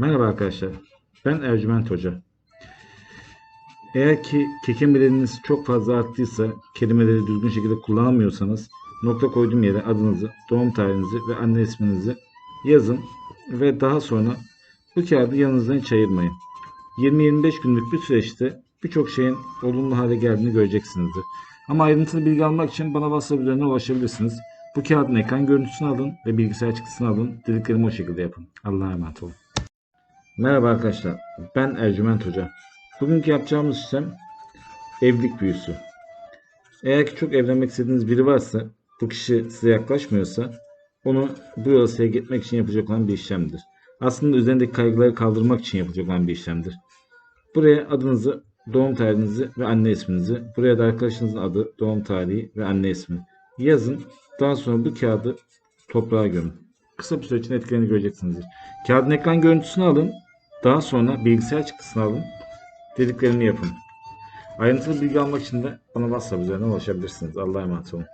Merhaba arkadaşlar. Ben Ercüment Hoca. Eğer ki kekemeleriniz çok fazla arttıysa, kelimeleri düzgün şekilde kullanamıyorsanız, nokta koyduğum yere adınızı, doğum tarihinizi ve anne isminizi yazın ve daha sonra bu kağıdı yanınızdan hiç ayırmayın. 20-25 günlük bir süreçte birçok şeyin olumlu hale geldiğini göreceksinizdir. Ama ayrıntılı bilgi almak için bana WhatsApp üzerinden ulaşabilirsiniz. Bu kağıdın ekran görüntüsünü alın ve bilgisayar çıktısını alın. Dediklerimi o şekilde yapın. Allah'a emanet olun. Merhaba arkadaşlar. Ben Ercüment Hoca. Bugünkü yapacağımız işlem evlilik büyüsü. Eğer ki çok evlenmek istediğiniz biri varsa, bu kişi size yaklaşmıyorsa, onu bu yola sevk etmek için yapacak olan bir işlemdir. Aslında üzerindeki kaygıları kaldırmak için yapacak olan bir işlemdir. Buraya adınızı, doğum tarihinizi ve anne isminizi, buraya da arkadaşınızın adı, doğum tarihi ve anne ismi yazın. Daha sonra bu kağıdı toprağa gömün. Kısa bir süre içinde etkilerini göreceksinizdir. Kağıdın ekran görüntüsünü alın. Daha sonra bilgisayar çıktısını alın. Dediklerimi yapın. Ayrıntılı bilgi almak için de bana WhatsApp üzerinden ulaşabilirsiniz. Allah'a emanet olun.